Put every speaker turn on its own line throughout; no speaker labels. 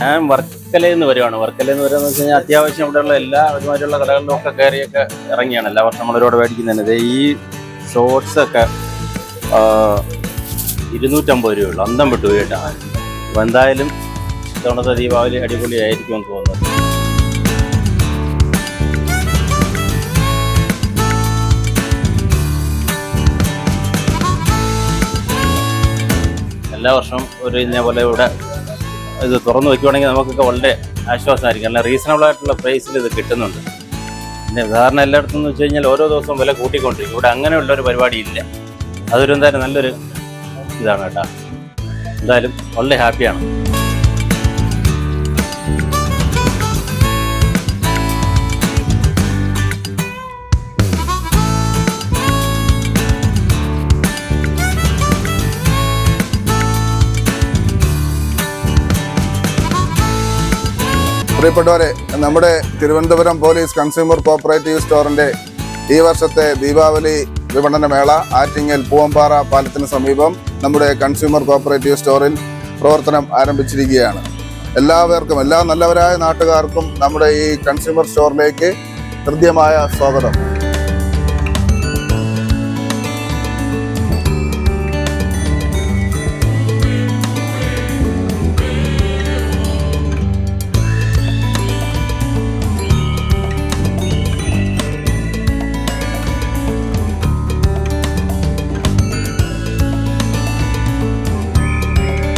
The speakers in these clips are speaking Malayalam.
ഞാൻ വർക്കലയിൽ നിന്ന് വരുവാണ്. വർക്കലയിൽ നിന്ന് വരുവാന്ന് വെച്ച് കഴിഞ്ഞാൽ അത്യാവശ്യം ഇവിടെയുള്ള എല്ലാ ഒരുമാതിരിയുള്ള കടകളിലും ഒക്കെ കയറിയൊക്കെ ഇറങ്ങിയാണ്. എല്ലാ വർഷം നമ്മളൊരുപാട് മേടിക്കുന്നതന്നെ. ദേ ഈ ഷോർട്സ് ഒക്കെ ഇരുന്നൂറ്റമ്പത് രൂപയുള്ളൂ. അന്തം വിട്ടു കേട്ടാ. അപ്പോൾ എന്തായാലും ഇത്തവണത്തെ ദീപാവലി അടിപൊളിയായിരിക്കും എന്ന് തോന്നുന്നു. എല്ലാ വർഷവും ഒരു ഇതേപോലെ പോലെ ഇവിടെ ഇത് തുറന്നു വെക്കുവാണെങ്കിൽ നമുക്കൊക്കെ വളരെ ആശ്വാസമായിരിക്കും. അല്ല റീസണബിൾ ആയിട്ടുള്ള പ്രൈസിൽ ഇത് കിട്ടുന്നുണ്ട്. പിന്നെ ഉദാഹരണം എല്ലായിടത്തും വെച്ച് കഴിഞ്ഞാൽ ഓരോ ദിവസവും വില കൂട്ടിക്കൊണ്ടിരിക്കും. ഇവിടെ അങ്ങനെയുള്ള ഒരു പരിപാടി ഇല്ല. അതൊരു എന്തായാലും നല്ലൊരു ഇതാണ് കേട്ടോ. എന്തായാലും വളരെ ഹാപ്പിയാണ്
പ്രിയപ്പെട്ടവരെ നമ്മുടെ തിരുവനന്തപുരം പോലീസ് കൺസ്യൂമർ കോപ്പറേറ്റീവ് സ്റ്റോറിന്റെ ഈ വർഷത്തെ ദീപാവലി വിപണന മേള ആറ്റിങ്ങൽ പൂവമ്പാറ പാലത്തിന് സമീപം നമ്മുടെ കൺസ്യൂമർ കോപ്പറേറ്റീവ് സ്റ്റോറിൽ പ്രവർത്തനം ആരംഭിച്ചിരിക്കുകയാണ്. എല്ലാവർക്കും എല്ലാ നല്ലവരായ നാട്ടുകാർക്കും നമ്മുടെ ഈ കൺസ്യൂമർ സ്റ്റോറിലേക്ക് ഹൃദ്യമായ സ്വാഗതം.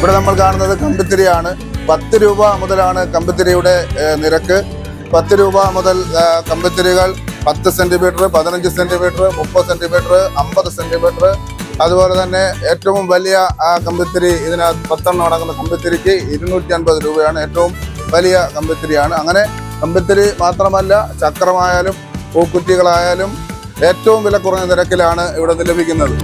ഇവിടെ നമ്മൾ കാണുന്നത് കമ്പിത്തിരിയാണ്. പത്ത് രൂപ മുതലാണ് കമ്പിത്തിരിയുടെ നിരക്ക്. പത്ത് രൂപ മുതൽ കമ്പിത്തിരികൾ പത്ത് സെന്റിമീറ്റർ പതിനഞ്ച് സെന്റിമീറ്റർ മുപ്പത് സെന്റിമീറ്റർ അമ്പത് സെന്റിമീറ്റർ അതുപോലെ തന്നെ ഏറ്റവും വലിയ കമ്പിത്തിരി ഇതിനകത്ത് പത്തെണ്ണം അടങ്ങുന്ന കമ്പിത്തിരിക്ക് ഇരുന്നൂറ്റി അൻപത് രൂപയാണ് ഏറ്റവും വലിയ കമ്പിത്തിരിയാണ്. അങ്ങനെ കമ്പിത്തിരി മാത്രമല്ല ചക്രമായാലും പൂക്കുറ്റികളായാലും ഏറ്റവും വില കുറഞ്ഞ നിരക്കിലാണ് ഇവിടെ നിന്ന് ലഭിക്കുന്നത്.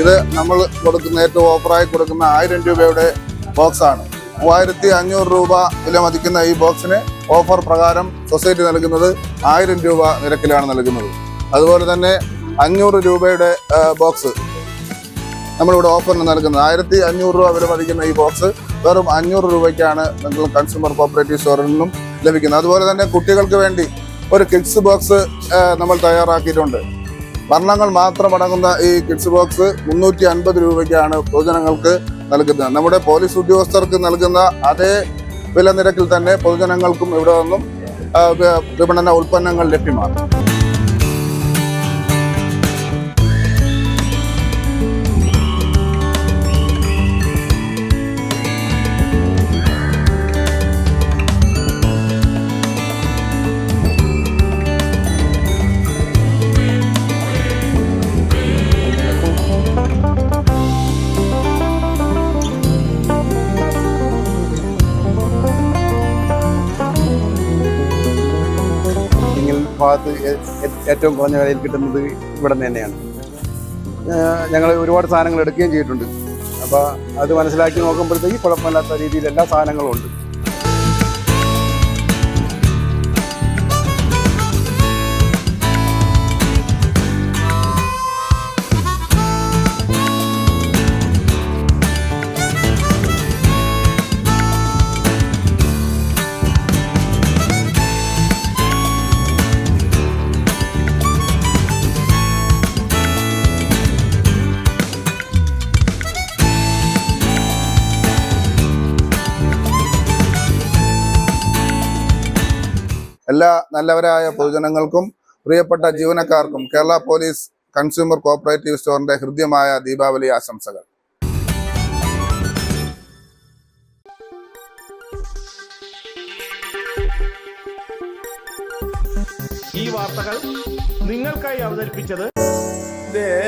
ഇത് നമ്മൾ കൊടുക്കുന്ന ഏറ്റവും ഓഫറായി കൊടുക്കുന്ന ആയിരം രൂപയുടെ ബോക്സാണ് മൂവായിരത്തി അഞ്ഞൂറ് രൂപ വില മതിക്കുന്ന ഈ ബോക്സിന് ഓഫർ പ്രകാരം സൊസൈറ്റി നൽകുന്നത് ആയിരം രൂപ നിരക്കിലാണ് നൽകുന്നത്. അതുപോലെ തന്നെ അഞ്ഞൂറ് രൂപയുടെ ബോക്സ് നമ്മളിവിടെ ഓഫറിന് നൽകുന്നത്. ആയിരത്തി അഞ്ഞൂറ് രൂപ വില മതിക്കുന്ന ഈ ബോക്സ് വെറും അഞ്ഞൂറ് രൂപയ്ക്കാണ് നിങ്ങൾ കൺസ്യൂമർ കോപ്പറേറ്റീവ് സ്റ്റോറിൽ നിന്നും ലഭിക്കുന്നത്. അതുപോലെ തന്നെ കുട്ടികൾക്ക് വേണ്ടി ഒരു കിഡ്സ് ബോക്സ് നമ്മൾ തയ്യാറാക്കിയിട്ടുണ്ട്. വർണങ്ങൾ മാത്രം അടങ്ങുന്ന ഈ കിഡ്സ് ബോക്സ് മുന്നൂറ്റി അൻപത് രൂപയ്ക്കാണ് പൊതുജനങ്ങൾക്ക് നൽകുന്നത്. നമ്മുടെ പോലീസ് ഉദ്യോഗസ്ഥർക്ക് നൽകുന്ന അതേ വില നിരക്കിൽ തന്നെ പൊതുജനങ്ങൾക്കും ഇവിടെ നിന്നും വിപണന ഉൽപ്പന്നങ്ങൾ ലഭ്യമാണ്
ഭാഗത്ത് ഏറ്റവും കുറഞ്ഞ വിലയിൽ കിട്ടുന്നത് ഇവിടെ നിന്ന് തന്നെയാണ്. ഞങ്ങൾ ഒരുപാട് സാധനങ്ങൾ എടുക്കുകയും ചെയ്തിട്ടുണ്ട്. അപ്പോൾ അത് മനസ്സിലാക്കി നോക്കുമ്പോഴത്തേക്ക് കുഴപ്പമില്ലാത്ത രീതിയിൽ എല്ലാ സാധനങ്ങളും ഉണ്ട്.
എല്ലാ നല്ലവരായ പൊതുജനങ്ങൾക്കും പ്രിയപ്പെട്ട ജീവനക്കാർക്കും കേരള പോലീസ് കൺസ്യൂമർ കോപ്പറേറ്റീവ് സ്റ്റോറിന്റെ ഹൃദ്യമായ ദീപാവലി ആശംസകൾ.
ഈ വാർത്തകൾ നിങ്ങൾക്കായി അവതരിപ്പിച്ചത്
Arabian